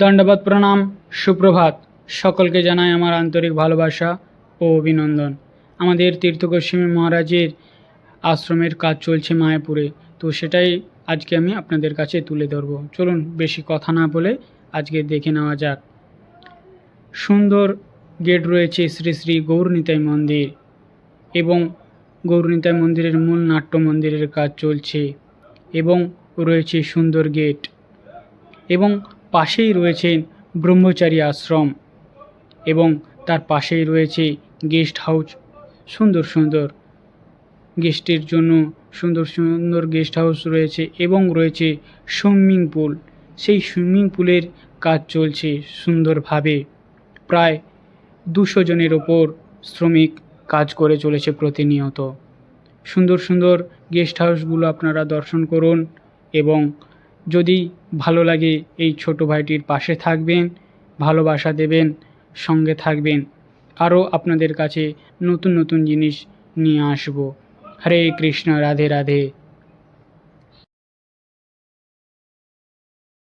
দণ্ডবাদ প্রণাম। সুপ্রভাত। সকলকে জানাই আমার আন্তরিক ভালোবাসা ও অভিনন্দন। আমাদের তীর্থগোস্বামী মহারাজের আশ্রমের কাজ চলছে মায়াপুরে, তো সেটাই আজকে আমি আপনাদের কাছে তুলে ধরবো। চলুন, বেশি কথা না বলে আজকে দেখে নেওয়া যাক। সুন্দর গেট রয়েছে শ্রী শ্রী গৌরনিতাই মন্দির এবং গৌরনিতাই মন্দিরের মূল নাট্য মন্দিরের কাজ চলছে এবং রয়েছে সুন্দর গেট এবং পাশেই রয়েছেন ব্রহ্মচারী আশ্রম এবং তার পাশেই রয়েছে গেস্ট হাউস। সুন্দর সুন্দর গেস্টের জন্য সুন্দর সুন্দর গেস্ট হাউস রয়েছে এবং রয়েছে সুইমিং পুল। সেই সুইমিং পুলের কাজ চলছে সুন্দরভাবে। প্রায় দুশো জনের ওপর শ্রমিক কাজ করে চলেছে প্রতিনিয়ত। সুন্দর সুন্দর গেস্ট হাউসগুলো আপনারা দর্শন করুন এবং যদি ভালো লাগে এই ছোট ভাইটির পাশে থাকবেন, ভালোবাসা দেবেন, সঙ্গে থাকবেন। আরও আপনাদের কাছে নতুন নতুন জিনিস নিয়ে আসব। হরে কৃষ্ণ, রাধে রাধে।